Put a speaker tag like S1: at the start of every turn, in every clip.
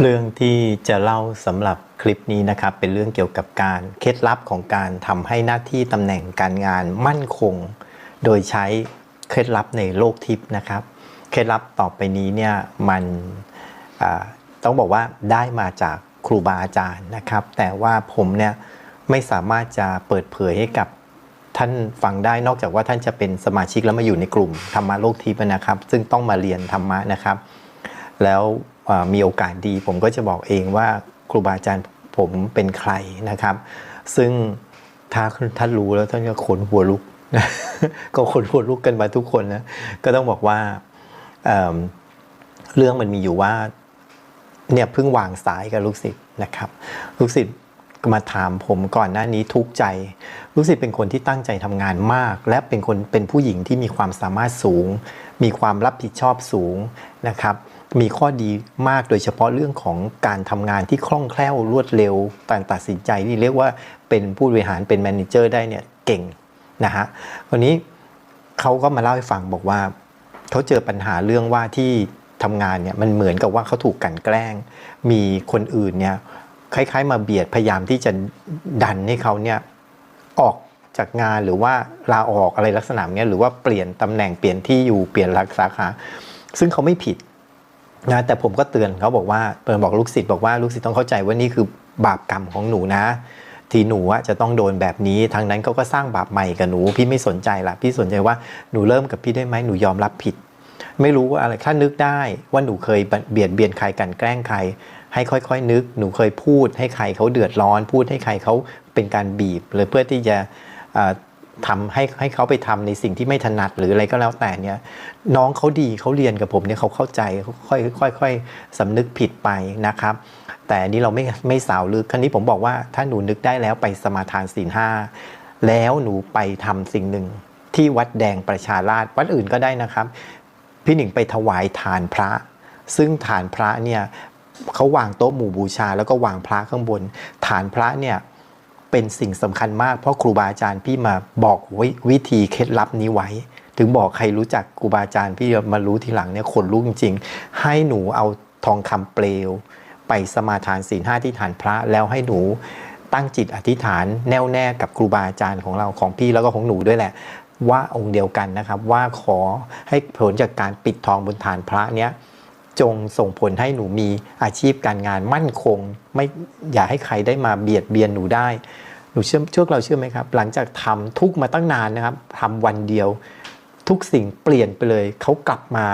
S1: เรื่องที่จะเล่าสำหรับคลิปนี้นะครับ เป็นเรื่องเกี่ยวกับการเคล็ดลับของการทำให้หน้าที่ตำแหน่งการงานมั่นคง โดยใช้เคล็ดลับในโลกทิพย์นะครับ เคล็ดลับต่อไปนี้เนี่ยมันต้องบอกว่าได้มาจากครูบาอาจารย์นะครับ แต่ว่าผมเนี่ยไม่สามารถจะเปิดเผยให้กับท่านฟังได้นอกจากว่าท่านจะเป็นสมาชิกแล้วมาอยู่ในกลุ่มธรรมะโลกทิพย์นะครับ ซึ่งต้องมาเรียนธรรมะนะครับ แล้วมีโอกาสดีผมก็จะบอกเองว่าครูบาอาจารย์ผมเป็นใครนะครับ ซึ่งถ้าท่านรู้แล้วท่านก็ขนหัวลุก ก็ขนหัวลุกกันมาทุกคนนะก็ต้องบอกว่าเเรื่องมันมีอยู่ว่าเนี่ยเพิ่งวางสายกับลูกศิษย์นะครับ ลูกศิษย์มาถามผมก่อนหน้านี้ทุกใจ ลูกศิษย์เป็นคนที่ตั้งใจทำงานมาก และเป็นคนเป็นผู้หญิงที่มีความสามารถสูง มีความรับผิดชอบสูงนะครับ มีข้อดีมากโดยเฉพาะเรื่องของการทำงานที่คล่องแคล่วรวดเร็วการตัดสินใจนี่เรียกว่าเป็นผู้บริหารเป็นแมเนเจอร์ได้เนี่ยเก่งนะฮะวันนี้เขาก็มาเล่าให้ฟังบอกว่าเขาเจอปัญหาเรื่องว่าที่ทำงานเนี่ยมันเหมือนกับว่าเขาถูกกลันแกล้ง มีคนอื่นเนี่ยคล้ายๆ มาเบียดพยายามที่จะดันให้เขาเนี่ยออกจากงานหรือว่าลาออกอะไรลักษณะเนี้ยหรือว่าเปลี่ยนตำแหน่งเปลี่ยนที่อยู่เปลี่ยนรักสาขาซึ่งเขาไม่ผิด นะแต่ผมก็เตือนเขาบอกว่าเปิดบอกลูกศิษย์บอกว่าลูกศิษย์ต้องเข้าใจว่านี่คือบาปกรรมของหนูนะ ที่หนูจะต้องโดนแบบนี้ทางนั้นเขาก็สร้างบาปใหม่กับหนู พี่ไม่สนใจละพี่สนใจว่าหนูเริ่มกับพี่ได้ไหมหนูยอมรับผิด ไม่รู้ว่าอะไรถ้านึกได้ว่าหนูเคยเบียดเบียนใครกันแกล้งใคร ให้ค่อยๆ นึกหนูเคยพูดให้ใครเขาเดือดร้อน พูดให้ใครเขาเป็นการบีบเลยเพื่อที่จะ ทำให้ให้เขาไปทำในสิ่งที่ไม่ถนัดหรืออะไรก็แล้วแต่เนี่ยน้องเขาดีเขาเรียนกับผมเนี่ยเขาเข้าใจค่อยค่อยค่อยสำนึกผิดไปนะครับ แต่นี้เราไม่ไม่สาวลึกครั้นี้ผมบอกว่าถ้าหนูนึกได้แล้วไปสมาทานศีลห้าแล้วหนูไปทำสิ่งหนึ่งที่วัดแดงประชาราชวัดอื่นก็ได้นะครับ พี่หนิงไปถวายฐานพระ ซึ่งฐานพระเนี่ยเขาวางโต๊ะหมู่บูชา แล้วก็วางพระข้างบน ฐานพระเนี่ย เป็นสิ่งสำคัญมากเพราะครูบาอาจารย์พี่มาบอกว,วิธีเคล็ดลับนี้ไว้ ถึงบอกใครรู้จักครูบาอาจารย์พี่มารู้ทีหลังเนี่ยขนลุกจริงๆ ให้หนูเอาทองคำเปลว ไปสมาทานศีลห้าที่ฐานพระแล้วให้หนูตั้งจิตอธิษฐานแน่วแน่กับครูบาอาจารย์ของเราของพี่แล้วก็ของหนูด้วยแหละว่าองค์เดียวกันนะครับว่าขอให้ผลจากการปิดทองบนฐานพระเนี้ยจงส่งผลให้หนูมีอาชีพการงานมั่นคง ไม่อย่าให้ใครได้มาเบียดเบียนหนูได้ นูเชื่อเชื่อเราเชื่อไหมครับ หลังจากทำทุกมาตั้งนานนะครับทำวันเดียว ทุกสิ่งเปลี่ยนไปเลย เขากลับมา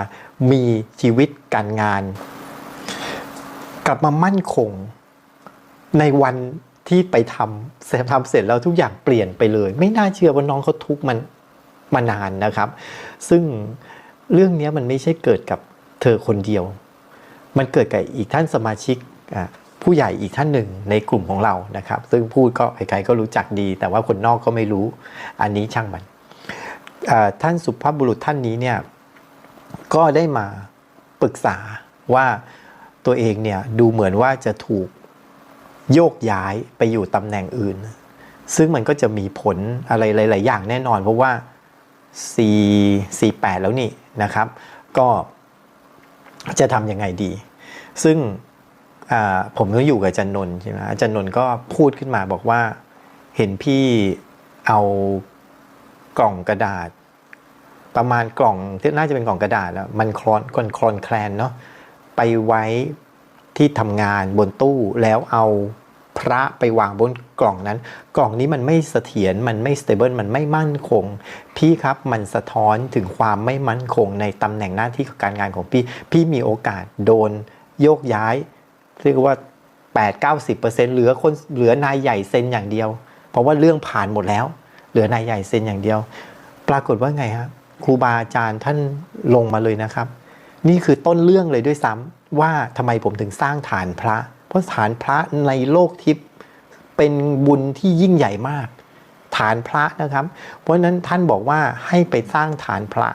S1: มีชีวิตการงาน กลับมามั่นคง ในวันที่ไปทำเสร็จทำเสร็จแล้วทุกอย่างเปลี่ยนไปเลย ไม่น่าเชื่อว่าน้องเขาทุกมันมานานนะครับ ซึ่งเรื่องนี้มันไม่ใช่เกิดกับเธอคนเดียว มันเกิดกับอีกท่านสมาชิกอะ ผู้ใหญ่อีกท่านหนึ่งในกลุ่มของเรานะครับ ซึ่งพูดก็ใครๆก็รู้จักดี แต่ว่าคนนอกก็ไม่รู้ อันนี้ช่างมันท่านสุภาพบุรุษท่านนี้เนี่ยก็ได้มาปรึกษาว่าตัวเองเนี่ยดูเหมือนว่าจะถูกโยกย้ายไปอยู่ตำแหน่งอื่น ซึ่งมันก็จะมีผลอะไรหลาย ๆ อย่างแน่นอน เพราะว่า 4 48 แล้วนี่นะครับ ก็จะทำยังไงดี ซึ่ง ผมก็อยู่กับอาจารย์นนท์ใช่ไหมอาจารย์นนท์ก็พูดขึ้นมาบอกว่าเห็นพี่เอากล่องกระดาษ ประมาณกล่องที่น่าจะเป็นกล่องกระดาษแล้วมันคลอนคลอนคลอนแคลนเนาะไปไว้ที่ทำงานบนตู้แล้วเอาพระไปวางบนกล่องนั้น กล่องนี้มันไม่เสถียรมันไม่สเตเบิลมันไม่มั่นคง พี่ครับมันสะท้อนถึงความไม่มั่นคงในตำแหน่งหน้าที่การงานของพี่ พี่มีโอกาสโดนโยกย้าย เรียกว่า 8-90%เหลือคนเหลือนายใหญ่เซ็นอย่างเดียว เพราะว่าเรื่องผ่านหมดแล้ว เหลือนายใหญ่เซ็นอย่างเดียว ปรากฏว่าไงฮะครูบาอาจารย์ท่านลงมาเลยนะครับ นี่คือต้นเรื่องเลยด้วยซ้ำว่าทำไมผมถึงสร้างฐานพระ เพราะฐานพระในโลกทิพย์เป็นบุญที่ยิ่งใหญ่มาก ฐานพระนะครับ เพราะฉะนั้นท่านบอกว่าให้ไปสร้างฐานพระ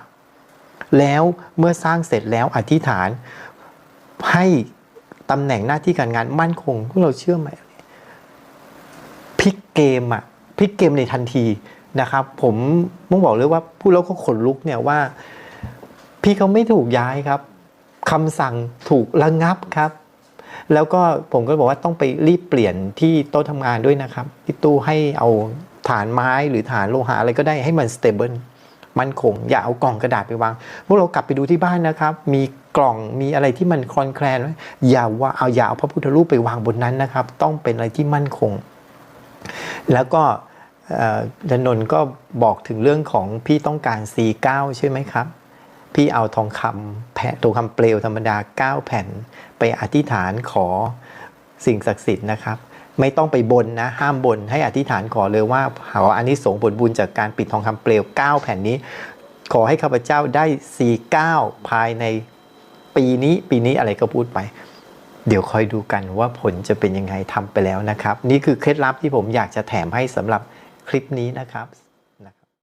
S1: แล้วเมื่อสร้างเสร็จแล้วอธิษฐานให้ ตำแหน่งหน้าที่การงานมั่นคงพวกเราเชื่อไหมพลิกเกมอะพลิกเกมในทันทีนะครับ ผมต้องบอกเลยว่าพูดแล้วก็ขนลุกเนี่ยว่า พี่เขาไม่ถูกย้ายครับคำสั่งถูกระงับครับ แล้วก็ผมก็บอกว่าต้องไปรีบเปลี่ยนที่โต๊ะทำงานด้วยนะครับพี่ตู้ให้เอาฐานไม้หรือฐานโลหะอะไรก็ได้ให้มันสเตเบิล มั่นคง อย่าเอากล่องกระดาษไปวางพวกเรากลับไปดูที่บ้านนะครับ มีกล่องมีอะไรที่มันคลอนแคลนอย่าว่าเอาอย่าเอาพระพุทธรูปไปวางบนนั้นนะครับ ต้องเป็นอะไรที่มั่นคง แล้วก็ดนนท์ก็บอกถึงเรื่องของพี่ต้องการ C9 ใช่ไหมครับ พี่เอาทองคำแผ่ทองคำเปลวธรรมดา 9 แผ่น ไปอธิษฐานขอสิ่งศักดิ์สิทธิ์นะครับ ไม่ต้องไปบนนะ ห้ามบนให้อธิษฐานขอเลยว่าขออานิสงส์ผลบุญจากการปิดทองคำเปลว 9 แผ่นนี้ ขอให้ข้าพเจ้าได้ C9 ภายในปีนี้ปีนี้อะไรก็พูดไป เดี๋ยวคอยดูกันว่าผลจะเป็นยังไงทำไปแล้วนะครับ นี่คือเคล็ดลับที่ผมอยากจะแถมให้สำหรับคลิปนี้นะครับ